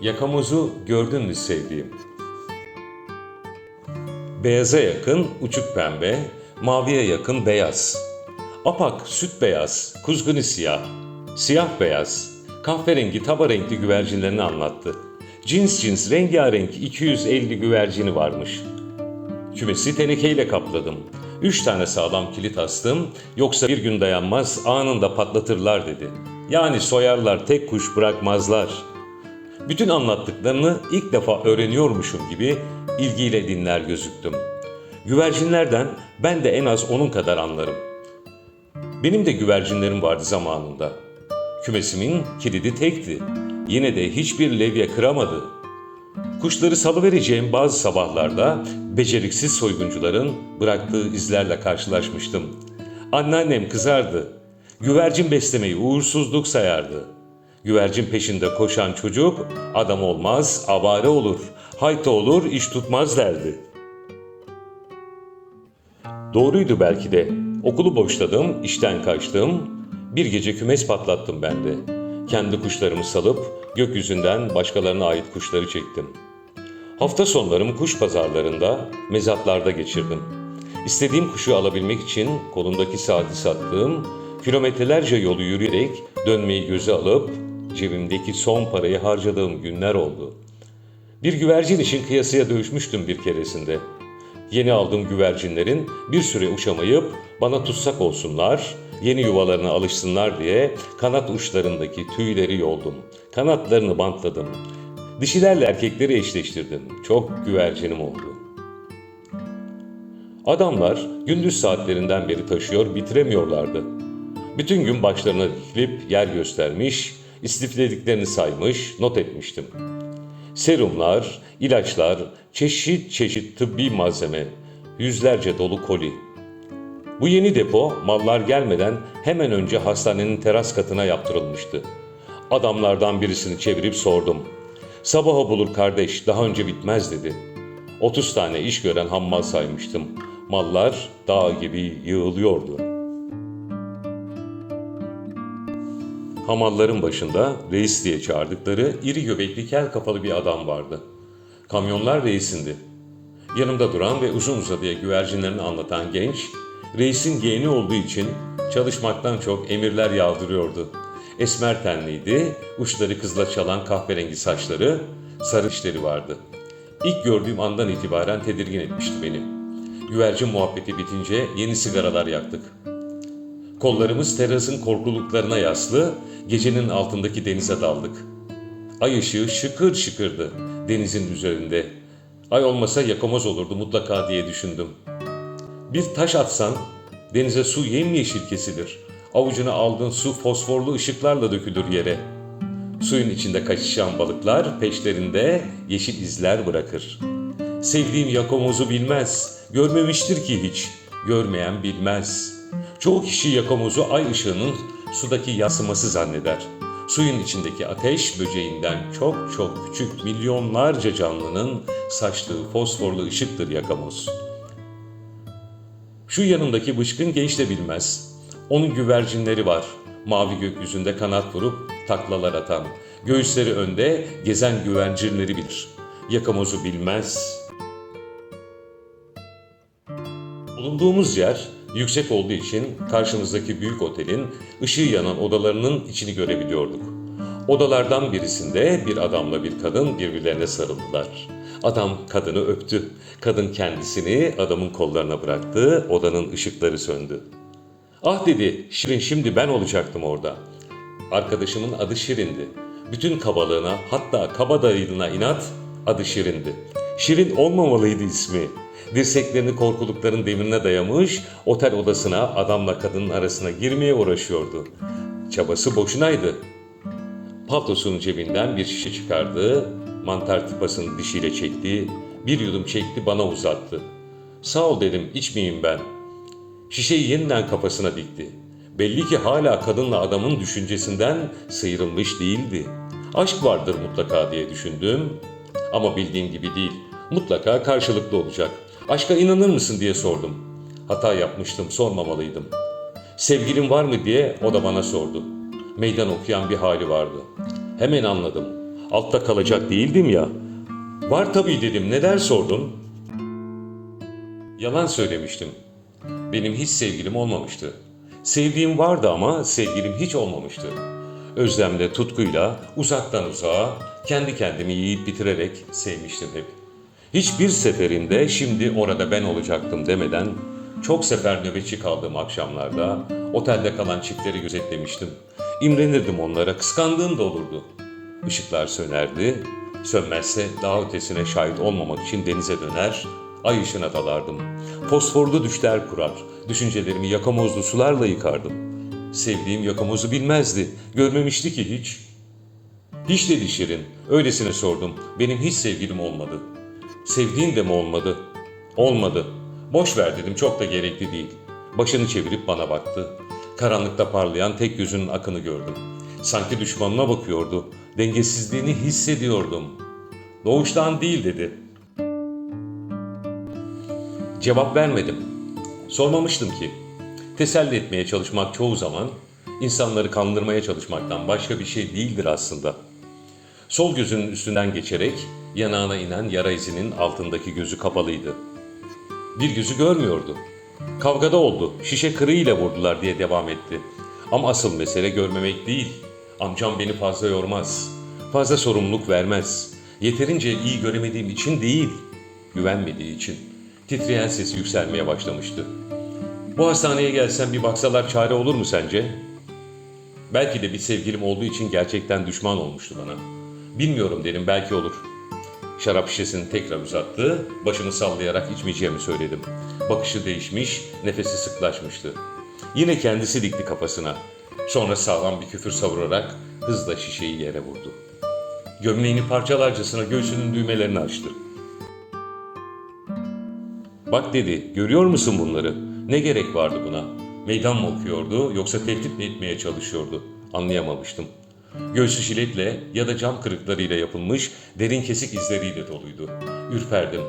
Yakamozu gördün mü sevdiğim? Beyaza yakın uçuk pembe, maviye yakın beyaz. Apak süt beyaz, kuzguni siyah, siyah beyaz, kahverengi taba renkli güvercinlerini anlattı. Cins cins rengarenk 250 güvercini varmış. Kümesi tenekeyle kapladım. Üç tane sağlam kilit astım, yoksa bir gün dayanmaz anında patlatırlar dedi. Yani soyarlar tek kuş bırakmazlar. Bütün anlattıklarını ilk defa öğreniyormuşum gibi ilgiyle dinler gözüktüm. Güvercinlerden ben de en az onun kadar anlarım. Benim de güvercinlerim vardı zamanında. Kümesimin kilidi tekti. Yine de hiçbir levye kıramadı. Kuşları salıvereceğim bazı sabahlarda beceriksiz soyguncuların bıraktığı izlerle karşılaşmıştım. Anneannem kızardı. Güvercin beslemeyi uğursuzluk sayardı. Güvercin peşinde koşan çocuk adam olmaz, avare olur. Hayta olur, iş tutmaz derdi. Doğruydu belki de. Okulu boşladım, işten kaçtım. Bir gece kümes patlattım ben de. Kendi kuşlarımı salıp gökyüzünden başkalarına ait kuşları çektim. Hafta sonlarımı kuş pazarlarında, mezatlarda geçirdim. İstediğim kuşu alabilmek için kolumdaki saati sattığım, kilometrelerce yolu yürüyerek dönmeyi göze alıp cebimdeki son parayı harcadığım günler oldu. Bir güvercin için kıyasıya dövüşmüştüm bir keresinde. Yeni aldığım güvercinlerin bir süre uçamayıp bana tutsak olsunlar, yeni yuvalarına alışsınlar diye kanat uçlarındaki tüyleri yoldum. Kanatlarını bantladım. Dişilerle erkekleri eşleştirdim. Çok güvercinim oldu. Adamlar gündüz saatlerinden beri taşıyor bitiremiyorlardı. Bütün gün başlarına dikilip yer göstermiş, istiflediklerini saymış, not etmiştim. Serumlar, ilaçlar, çeşit çeşit tıbbi malzeme, yüzlerce dolu koli. Bu yeni depo mallar gelmeden hemen önce hastanenin teras katına yaptırılmıştı. Adamlardan birisini çevirip sordum. Sabaha bulur kardeş, daha önce bitmez dedi. 30 tane iş gören hammal saymıştım. Mallar dağ gibi yığılıyordu. Hamalların başında reis diye çağırdıkları iri göbekli kel kafalı bir adam vardı. Kamyonlar reisindi. Yanımda duran ve uzun uzadıya güvercinlerini anlatan genç, reisin yeğeni olduğu için çalışmaktan çok emirler yağdırıyordu. Esmer tenliydi, uçları kızla çalan kahverengi saçları, sarı dişleri vardı. İlk gördüğüm andan itibaren tedirgin etmişti beni. Güvercin muhabbeti bitince yeni sigaralar yaktık. Kollarımız terasın korkuluklarına yaslı, gecenin altındaki denize daldık. Ay ışığı şıkır şıkırdı denizin üzerinde. Ay olmasa yakamoz olurdu mutlaka diye düşündüm. Bir taş atsan denize su yemyeşil kesilir. Avucuna aldığın su fosforlu ışıklarla dökülür yere. Suyun içinde kaçışan balıklar peşlerinde yeşil izler bırakır. Sevdiğim yakamozu bilmez, görmemiştir ki hiç, görmeyen bilmez.'' Çoğu kişi yakamozu ay ışığının sudaki yansıması zanneder. Suyun içindeki ateş böceğinden çok çok küçük milyonlarca canlının saçtığı fosforlu ışıktır yakamoz. Şu yanındaki bıçkın genç de bilmez. Onun güvercinleri var. Mavi gökyüzünde kanat vurup taklalar atan. Göğüsleri önde gezen güvercinleri bilir. Yakamozu bilmez. Bulunduğumuz yer yüksek olduğu için karşımızdaki büyük otelin ışığı yanan odalarının içini görebiliyorduk. Odalardan birisinde bir adamla bir kadın birbirlerine sarıldılar. Adam kadını öptü. Kadın kendisini adamın kollarına bıraktı. Odanın ışıkları söndü. Ah dedi, Şirin şimdi ben olacaktım orada. Arkadaşımın adı Şirin'di. Bütün kabalığına hatta kabadayılığına inat adı Şirin'di. Şirin olmamalıydı ismi. Dirseklerini korkulukların demirine dayamış, otel odasına adamla kadının arasına girmeye uğraşıyordu. Çabası boşunaydı. Paltosunun cebinden bir şişe çıkardı, mantar tıpasını dişiyle çekti, bir yudum çekti bana uzattı. Sağ ol dedim, içmeyeyim ben. Şişeyi yeniden kafasına dikti. Belli ki hala kadınla adamın düşüncesinden sıyrılmış değildi. Aşk vardır mutlaka diye düşündüm. Ama bildiğim gibi değil. Mutlaka karşılıklı olacak. Aşka inanır mısın diye sordum. Hata yapmıştım, sormamalıydım. Sevgilin var mı diye o da bana sordu. Meydan okuyan bir hali vardı. Hemen anladım. Altta kalacak değildim ya. Var tabii dedim. Neden sordun? Yalan söylemiştim. Benim hiç sevgilim olmamıştı. Sevdiğim vardı ama sevgilim hiç olmamıştı. Özlemle, tutkuyla, uzaktan uzağa, kendi kendimi yiyip bitirerek sevmiştim hep. Hiçbir seferinde şimdi orada ben olacaktım demeden çok sefer nöbetçi kaldığım akşamlarda otelde kalan çiftleri gözetlemiştim. İmrenirdim onlara, kıskandığım da olurdu. Işıklar sönerdi, sönmezse daha ötesine şahit olmamak için denize döner, ay ışığına dalardım. Fosforlu düşler kurar, düşüncelerimi yakamozlu sularla yıkardım. Sevdiğim yakamozu bilmezdi, görmemişti ki hiç. Hiç dedi Şirin, öylesine sordum. Benim hiç sevgilim olmadı. Sevdiğin de mi olmadı? Olmadı. Boş ver dedim, çok da gerekli değil. Başını çevirip bana baktı. Karanlıkta parlayan tek yüzünün akını gördüm. Sanki düşmanına bakıyordu. Dengesizliğini hissediyordum. Doğuştan değil dedi. Cevap vermedim. Sormamıştım ki. Teselli etmeye çalışmak çoğu zaman insanları kandırmaya çalışmaktan başka bir şey değildir aslında. Sol gözünün üstünden geçerek yanağına inen yara izinin altındaki gözü kapalıydı. Bir gözü görmüyordu. Kavgada oldu, şişe kırığıyla vurdular diye devam etti. Ama asıl mesele görmemek değil. Amcam beni fazla yormaz. Fazla sorumluluk vermez. Yeterince iyi göremediğim için değil, güvenmediği için. Titreyen sesi yükselmeye başlamıştı. Bu hastaneye gelsem bir baksalar çare olur mu sence? Belki de bir sevgilim olduğu için gerçekten düşman olmuştu bana. Bilmiyorum dedim belki olur. Şarap şişesini tekrar uzattı, başını sallayarak içmeyeceğimi söyledim. Bakışı değişmiş, nefesi sıklaşmıştı. Yine kendisi dikti kafasına. Sonra sağlam bir küfür savurarak hızla şişeyi yere vurdu. Gömleğini parçalarcasına göğsünün düğmelerini açtı. Bak dedi, görüyor musun bunları? Ne gerek vardı buna? Meydan mı okuyordu yoksa tehdit mi etmeye çalışıyordu? Anlayamamıştım. Göğsü jiletle ya da cam kırıklarıyla yapılmış derin kesik izleriyle doluydu. Ürperdim.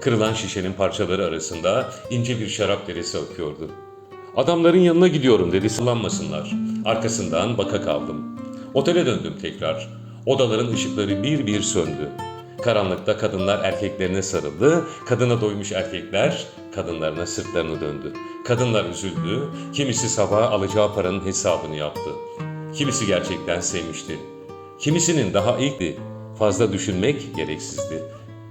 Kırılan şişenin parçaları arasında ince bir şarap deresi akıyordu. Adamların yanına gidiyorum dedi sallanmasınlar. Arkasından baka kaldım. Otele döndüm tekrar. Odaların ışıkları bir bir söndü. Karanlıkta kadınlar erkeklerine sarıldı, kadına doymuş erkekler kadınlarına sırtlarını döndü. Kadınlar üzüldü, kimisi sabah alacağı paranın hesabını yaptı. Kimisi gerçekten sevmişti. Kimisinin daha ilkti. Fazla düşünmek gereksizdi.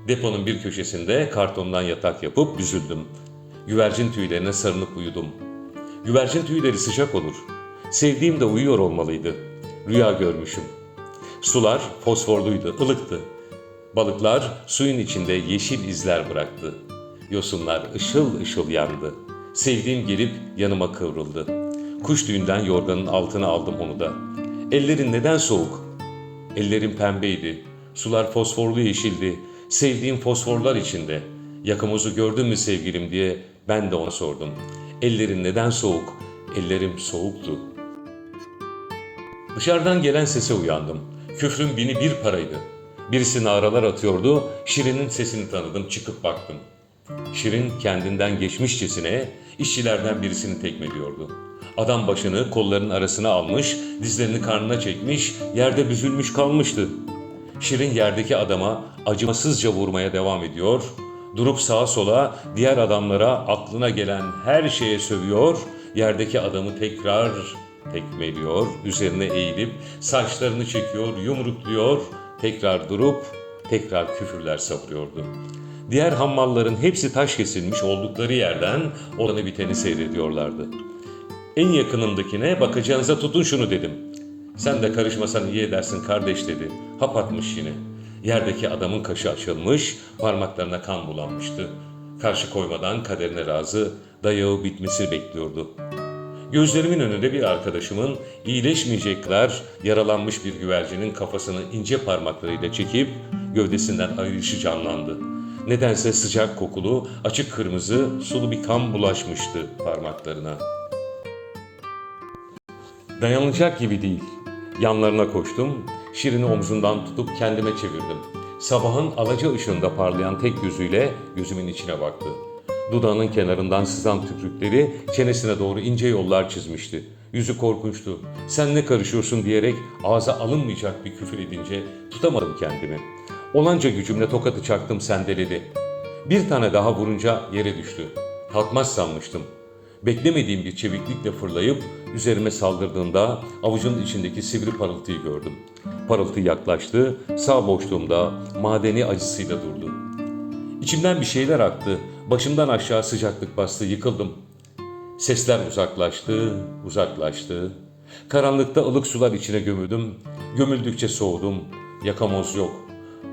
Deponun bir köşesinde kartondan yatak yapıp büzüldüm. Güvercin tüylerine sarınıp uyudum. Güvercin tüyleri sıcak olur. Sevdiğim de uyuyor olmalıydı. Rüya görmüşüm. Sular fosforluydu, ılıktı. Balıklar suyun içinde yeşil izler bıraktı. Yosunlar ışıl ışıl yandı. Sevdiğim gelip yanıma kıvrıldı. Kuş düğünden yorganın altına aldım onu da. Ellerin neden soğuk? Ellerim pembeydi. Sular fosforlu yeşildi. Sevdiğim fosforlar içinde. Yakamozu gördün mü sevgilim diye ben de ona sordum. Ellerin neden soğuk? Ellerim soğuktu. Dışarıdan gelen sese uyandım. Küfrün bini bir paraydı. Birisi naralar atıyordu. Şirin'in sesini tanıdım. Çıkıp baktım. Şirin kendinden geçmişçesine işçilerden birisini tekmeliyordu. Adam başını kollarının arasına almış, dizlerini karnına çekmiş, yerde büzülmüş kalmıştı. Şirin yerdeki adama acımasızca vurmaya devam ediyor, durup sağa sola diğer adamlara aklına gelen her şeye sövüyor, yerdeki adamı tekrar tekmeliyor, üzerine eğilip saçlarını çekiyor, yumrukluyor, tekrar durup tekrar küfürler savuruyordu. Diğer hammalların hepsi taş kesilmiş oldukları yerden olanı biteni seyrediyorlardı. En yakınındakine bakacağınıza tutun şunu dedim. Sen de karışmasan iyi edersin kardeş dedi. Hap atmış yine. Yerdeki adamın kaşı açılmış, parmaklarına kan bulanmıştı. Karşı koymadan kaderine razı, dayağı bitmesi bekliyordu. Gözlerimin önünde bir arkadaşımın iyileşmeyecek kadar yaralanmış bir güvercinin kafasını ince parmaklarıyla çekip gövdesinden ayırışı canlandı. Nedense sıcak kokulu, açık kırmızı, sulu bir kan bulaşmıştı parmaklarına. Dayanılacak gibi değil. Yanlarına koştum, Şirin'i omzundan tutup kendime çevirdim. Sabahın alaca ışığında parlayan tek gözüyle gözümün içine baktı. Dudağının kenarından sızan tükrükleri çenesine doğru ince yollar çizmişti. Yüzü korkunçtu. Sen ne karışıyorsun diyerek ağza alınmayacak bir küfür edince tutamadım kendimi. Olanca gücümle tokatı çaktım sendeledi. Bir tane daha vurunca yere düştü. Kalkmaz sanmıştım. Beklemediğim bir çeviklikle fırlayıp üzerime saldırdığında avucunun içindeki sivri parıltıyı gördüm. Parıltı yaklaştı, sağ boşluğumda madeni acısıyla durdu. İçimden bir şeyler aktı, başımdan aşağı sıcaklık bastı, yıkıldım. Sesler uzaklaştı, uzaklaştı. Karanlıkta ılık sular içine gömüldüm. Gömüldükçe soğudum. Yakamoz yok.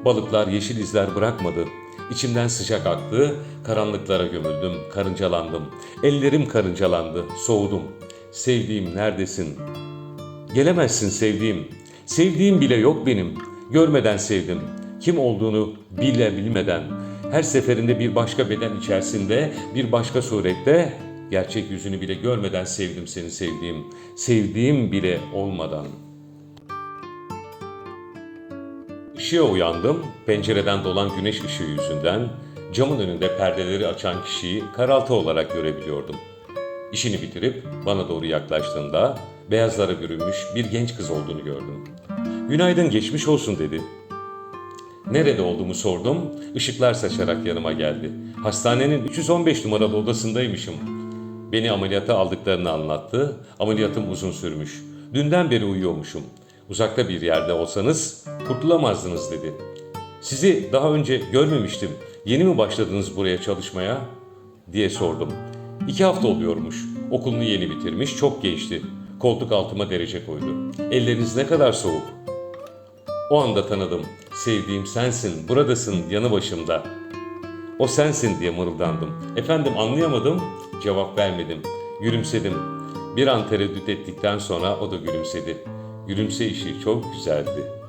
Balıklar yeşil izler bırakmadı. İçimden sıcak aktı. Karanlıklara gömüldüm. Karıncalandım. Ellerim karıncalandı. Soğudum. Sevdiğim neredesin? Gelemezsin sevdiğim. Sevdiğim bile yok benim. Görmeden sevdim. Kim olduğunu bile bilmeden. Her seferinde bir başka beden içerisinde, bir başka surette gerçek yüzünü bile görmeden sevdim seni sevdiğim. Sevdiğim bile olmadan. Işığa uyandım. Pencereden dolan güneş ışığı yüzünden camın önünde perdeleri açan kişiyi karaltı olarak görebiliyordum. İşini bitirip bana doğru yaklaştığında beyazlara bürünmüş bir genç kız olduğunu gördüm. Günaydın geçmiş olsun dedi. Nerede olduğumu sordum. Işıklar saçarak yanıma geldi. Hastanenin 315 numaralı odasındaymışım. Beni ameliyata aldıklarını anlattı. Ameliyatım uzun sürmüş. Dünden beri uyuyormuşum. Uzakta bir yerde olsanız kurtulamazdınız dedi. Sizi daha önce görmemiştim. Yeni mi başladınız buraya çalışmaya? diye sordum. İki hafta oluyormuş. Okulunu yeni bitirmiş, çok gençti. Koltuk altıma derece koydu. Elleriniz ne kadar soğuk. O anda tanıdım. Sevdiğim sensin, buradasın, yanı başımda. O sensin diye mırıldandım. Efendim anlayamadım, cevap vermedim. Gülümsedim. Bir an tereddüt ettikten sonra o da gülümsedi. Gülümseyişi çok güzeldi.